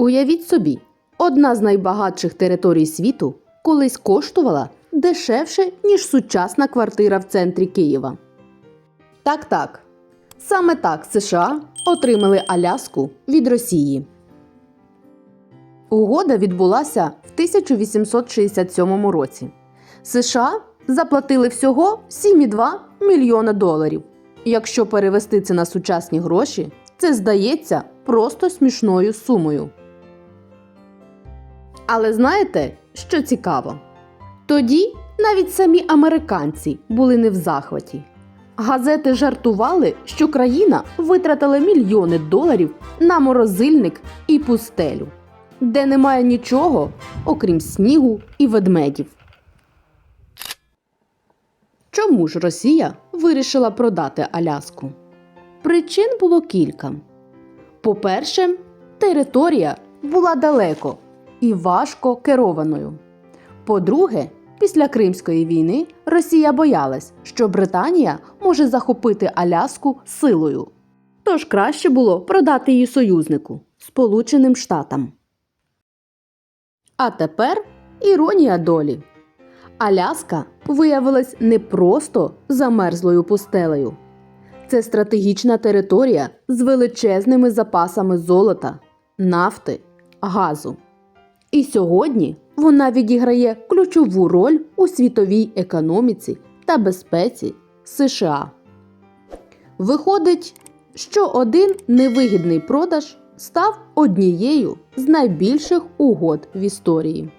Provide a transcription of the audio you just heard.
Уявіть собі, одна з найбагатших територій світу колись коштувала дешевше, ніж сучасна квартира в центрі Києва. Так, так. Саме так США отримали Аляску від Росії. Угода відбулася в 1867 році. США заплатили всього 7,2 мільйона доларів. Якщо перевести це на сучасні гроші, це здається просто смішною сумою. Але знаєте, що цікаво? Тоді навіть самі американці були не в захваті. Газети жартували, що країна витратила мільйони доларів на морозильник і пустелю, де немає нічого, окрім снігу і ведмедів. Чому ж Росія вирішила продати Аляску? Причин було кілька. По-перше, територія була далеко і важко керованою. По-друге, після Кримської війни Росія боялась, що Британія може захопити Аляску силою. Тож краще було продати її союзнику Сполученим Штатам. А тепер іронія долі. Аляска виявилась не просто замерзлою пустелею. Це стратегічна територія з величезними запасами золота, нафти, газу. І сьогодні вона відіграє ключову роль у світовій економіці та безпеці США. Виходить, що один невигідний продаж став однією з найбільших угод в історії.